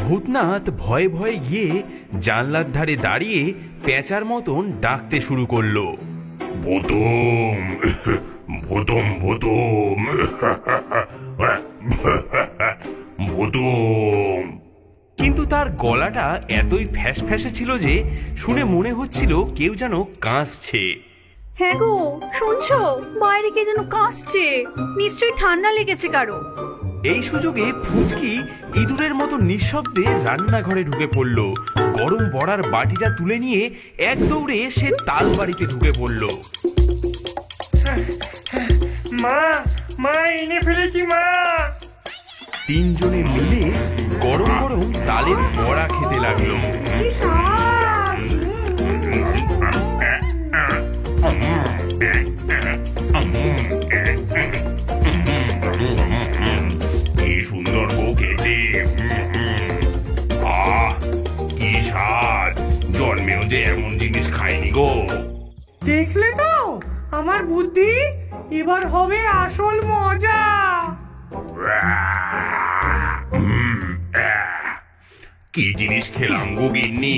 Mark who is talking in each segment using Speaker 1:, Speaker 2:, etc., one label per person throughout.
Speaker 1: ভূতনাথ ভয়ে ভয়ে গিয়ে জানলার ধারে দাঁড়িয়ে পেঁচার মতন ডাকতে শুরু করল।
Speaker 2: ভূতম ভূতম ভূতম। ভূতম।
Speaker 1: কিন্তু তার গলাটা এতই ফ্যাস ফ্যাসে ছিল যে শুনে মনে হচ্ছিল কেউ যেন কাঁসছে।
Speaker 3: হ্যাঁ গো শুনছো? বাইরে কে যেন কাশছে নিশ্চয়ই ঠান্ডা লেগেছে কারও।
Speaker 1: এই সুযোগে ফুচকি ইঁদুরের মতো নিঃশব্দে রান্নাঘরে ঢুকে পড়ল। গরম বড়ার বাটিটা তুলে নিয়ে এক দৌড়ে সে তাল বাড়িতে ঢুকে পড়ল।
Speaker 4: মা মা এনে ফেলেছি মা।
Speaker 1: তিনজনে মিলে গরম গরম তালের বড়া খেতে লাগল।
Speaker 2: জন্মেও যে এমন জিনিস খাইনি গো।
Speaker 4: দেখলে তো? আমার বুদ্ধি এবার হবে আসল মজা।
Speaker 2: কি জিনিস খেলাম গো গিন্নি?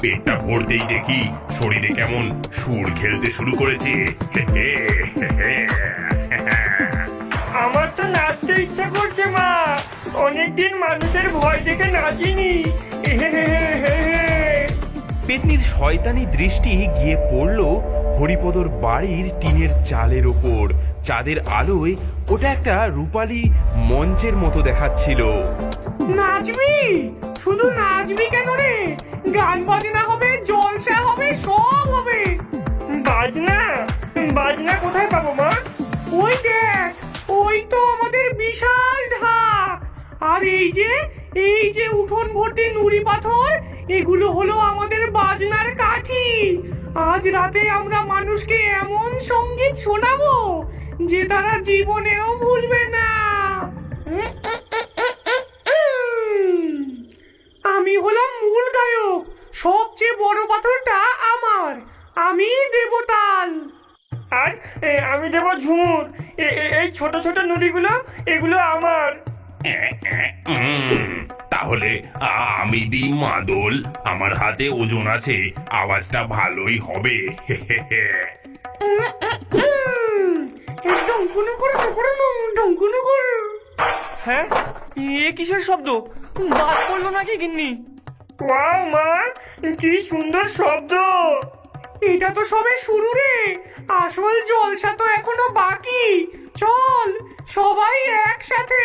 Speaker 2: পেটটা ভরতেই দেখি শরীরে কেমন সুর খেলতে শুরু করেছে।
Speaker 4: আমার তো নাচতে ইচ্ছা করছে মা। অনেকদিন মানুষের ভয় দেখে নাচিনি।
Speaker 1: পেতনির শয়তানি দৃষ্টি গিয়ে পড়ল হরিপদর বাড়ির টিনের চালের ওপর। চাঁদের আলোয় ওটা একটা রূপালী মঞ্চের মতো দেখাচ্ছিল।
Speaker 4: নাচবি? শুধু নাচবি কেন রে? গান বাজনা হবে, জলসা হবে, সব হবে। বাজনা? বাজনা কোথায় পাবো মা? ওই দেখ, ওই তো আমাদের বিশাল ঢাক। আর এই যে এই যে উঠোন ভর্তি নুড়ি পাথর, এগুলো হলো আমাদের বাজনার কাঠি। আজ রাতে আমরা মানুষকে এমন সংগীত শোনাবো যে তারা জীবনেও ভুলবে না। আমি হলাম মূল গায়ক, সবচেয়ে বড় পাথরটা আমার, আমি দেবতাল। আর আমি দেব ঝুমুর এই ছোট ছোট নদীগুলো এগুলো আমার।
Speaker 2: তাহলে আমি দিই মাদল। আমার হাতে ওজন আছে আওয়াজটা ভালোই হবে।
Speaker 4: হ্যাঁ? এ কিসের শব্দ? বাস পড়ল নাকি গিন্নি? ওয়াও মা কি সুন্দর শব্দ। এটা তো সবে শুরু রে। আসল জলসা তো এখনও বাকি। চল সবাই একসাথে।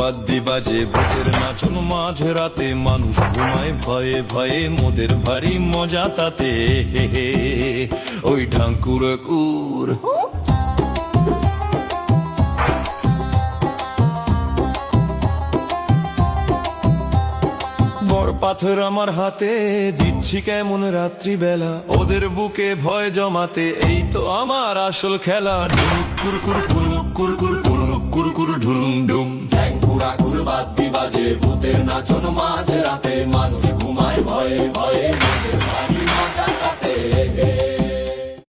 Speaker 5: কুড়ে বাদ্যি বাজে ভূতের নাচন মাঝ রাতে মানুষ ঘুমায় ভয়ে ভয়ে, মোদের ভারী মজা তাতে। ওই ঢাঙ্কুরে কুর। পাথর আমার হাতে, দিচ্ছি কেমন রাত্রিবেলা। ওদের বুকে ভয় জমাতে, এই তো আমার আসল খেলা। ঢুক কুর কুর কুর কুর কুর কুর
Speaker 6: পুরা কুরবাদ বাজে ভূতের নাচন মাঝ রাতে মানুষ ঘুমায় ভয়ে ভয়ে